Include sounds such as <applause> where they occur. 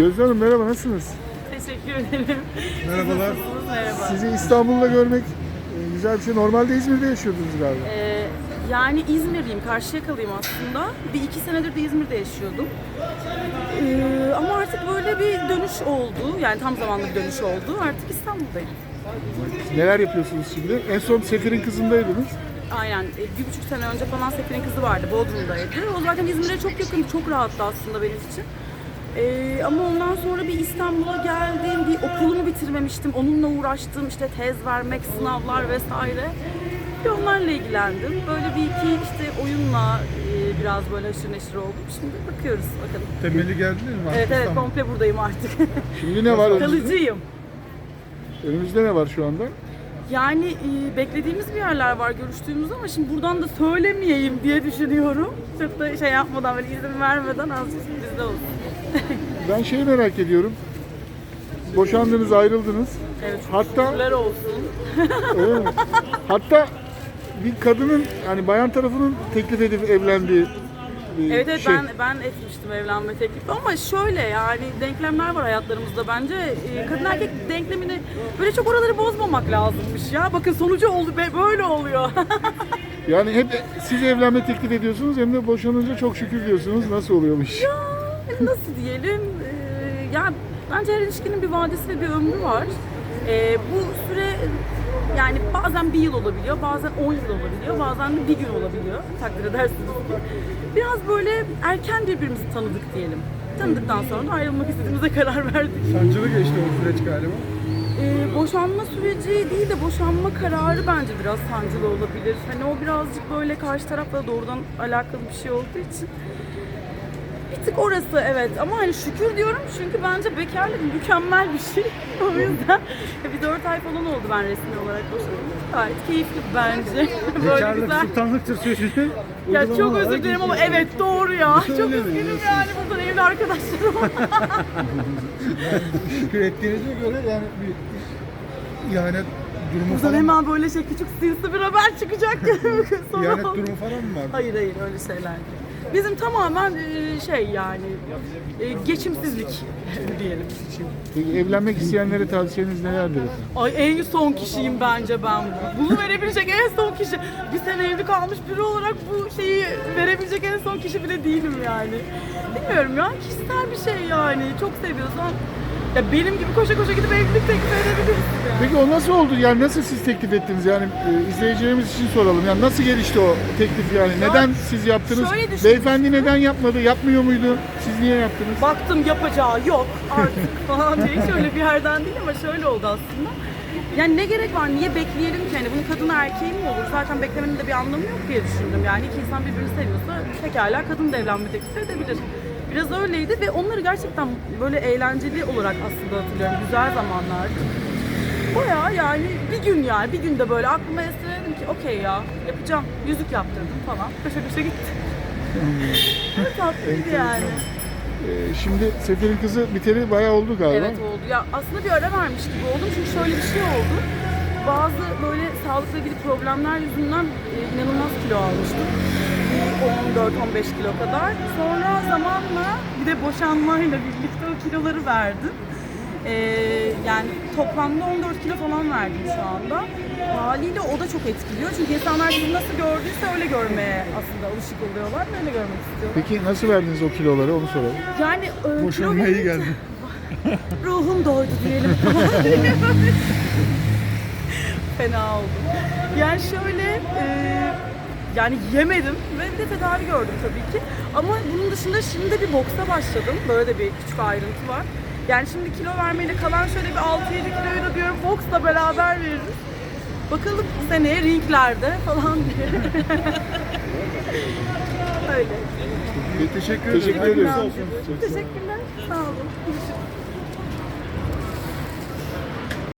Gözde Hanım merhaba nasılsınız? Teşekkür ederim. Merhabalar. Nasılsınız? Merhaba. Sizi İstanbul'da görmek e, güzel bir şey. Normalde İzmir'de yaşıyordunuz galiba. Ee, yani İzmirliyim, Karşıyaka'lıyım aslında. Bir iki senedir de İzmir'de yaşıyordum. Ee, ama artık böyle bir dönüş oldu. Yani tam zamanlı bir dönüş oldu. Artık İstanbul'dayım. Neler yapıyorsunuz şimdi? En son Sefir'in kızındaydınız. Aynen. e, Bir buçuk sene önce falan Sefir'in kızı vardı. Bodrum'daydı. O zaten İzmir'e çok yakın, çok rahattı aslında benim için. Ee, ama ondan sonra bir İstanbul'a geldim, bir okulumu bitirmemiştim. Onunla uğraştım, işte tez vermek, sınavlar vesaire. Bir onlarla ilgilendim. Böyle bir iki işte oyunla e, biraz böyle haşır neşir oldum. Şimdi bakıyoruz bakalım. Temeli geldiniz mi? Evet evet komple buradayım artık. Şimdi ne var? <laughs> Kalıcıyım. Önümüzde ne var şu anda? Yani e, beklediğimiz bir yerler var görüştüğümüz ama şimdi buradan da söylemeyeyim diye düşünüyorum. Çok da şey yapmadan böyle izin vermeden azıcık bizde olsun. <laughs> Ben şeyi merak ediyorum. Boşandınız, ayrıldınız. Evet. Hatta Şükürler olsun. <laughs> öyle mi? Hatta bir kadının yani bayan tarafının teklif edip evlendiği bir Evet evet şey. ben ben etmiştim evlenme teklifi ama şöyle yani denklemler var hayatlarımızda bence E, kadın erkek denklemini böyle çok oraları bozmamak lazımmış ya bakın sonucu oldu böyle oluyor <laughs> Yani hep siz evlenme teklif ediyorsunuz hem de boşanınca çok şükür diyorsunuz. Nasıl oluyormuş? nasıl diyelim e, ya bence her ilişkinin bir vadesi ve bir ömrü var E, bu süre yani bazen bir yıl olabiliyor, bazen 10 yıl olabiliyor, bazen de bir gün olabiliyor takdir edersiniz ki. Biraz böyle erken birbirimizi tanıdık diyelim. Tanıdıktan sonra da ayrılmak istediğimize <laughs> karar verdik. Sancılı geçti o süreç galiba. Ee, boşanma süreci değil de boşanma kararı bence biraz sancılı olabilir. Hani o birazcık böyle karşı tarafla doğrudan alakalı bir şey olduğu için. Bir tık orası evet ama hani şükür diyorum çünkü bence bekarlık mükemmel bir şey. <laughs> o yüzden bir dört ay falan oldu ben resmi olarak boşandım. Gayet keyifli bence. <laughs> Böyle Bekarlık güzel. sultanlıktır sözünü. Ya çok özür dilerim ama evet doğru ya. Çok Öyle mi üzgünüm diyorsunuz? yani buradan evli arkadaşlarım. <laughs> Şükür ettiğinize göre yani bir ihanet durumu Buradan falan, hemen böyle şey küçük sinsi bir haber çıkacak. Sonra ihanet durumu falan mı var? Hayır hayır öyle şeyler değil. Bizim tamamen e, şey yani e, geçimsizlik <laughs> diyelim. Peki evlenmek isteyenlere tavsiyeniz nelerdir efendim? Ay en son kişiyim bence ben bu. Bunu verebilecek en son kişi. Bir sene evli kalmış biri olarak bu şeyi verebilecek en son kişi bile değilim yani. Bilmiyorum ya kişisel bir şey yani. Çok seviyorsan ya benim gibi koşa koşa gidip evlilik teklif edebilirsin yani. Peki o nasıl oldu? Yani nasıl siz teklif ettiniz? Yani e, izleyicilerimiz için soralım. Yani nasıl gelişti o teklif yani? Neden siz yaptınız? şöyle Beyefendi neden yapmadı? Yapmıyor muydu? Siz niye yaptınız? Baktım yapacağı yok artık <laughs> falan diye şöyle bir yerden değil ama şöyle oldu aslında. Yani ne gerek var, niye bekleyelim ki? Hani bunun kadın erkeği mi olur? Zaten beklemenin de bir anlamı yok diye düşündüm. Yani iki insan birbirini seviyorsa pekala kadın da evlenme teklif edebilir. Biraz öyleydi ve onları gerçekten böyle eğlenceli olarak aslında hatırlıyorum. Güzel zamanlardı. Baya yani bir gün yani bir günde böyle aklıma esti dedim ki okey ya yapacağım. Yüzük yaptırdım falan. Köşe köşe gitti. Böyle tatlıydı yani. E, şimdi Sefir'in kızı biteli bayağı oldu galiba. Evet oldu. Ya aslında bir ara vermiş gibi oldum çünkü şöyle bir şey oldu. Bazı böyle sağlıkla ilgili problemler yüzünden e, inanılmaz kilo almıştım. Bir 14-15 kilo kadar. Sonra zamanla bir de boşanmayla birlikte o kiloları verdim. E, yani toplamda 14 kilo falan verdim şu anda. Haliyle o da çok etkiliyor. Çünkü insanlar sizi nasıl gördüyse öyle görmeye aslında alışık oluyorlar ve öyle görmek istiyorlar. Peki nasıl verdiniz o kiloları onu soralım. Yani e, Boşanmaya iyi geldi. <laughs> Ruhum doydu diyelim. <laughs> Fena oldum. Yani şöyle e, yani yemedim ve bir de tedavi gördüm tabii ki. Ama bunun dışında şimdi de bir boksa başladım. Böyle de bir küçük ayrıntı var. Yani şimdi kilo vermeyle kalan şöyle bir 6-7 kiloyu da diyorum boksla beraber veririz. Bakalım seneye ringlerde falan diye. <laughs> Öyle. Teşekkür ederim. Teşekkür olsun. Teşekkürler. Sağ olun.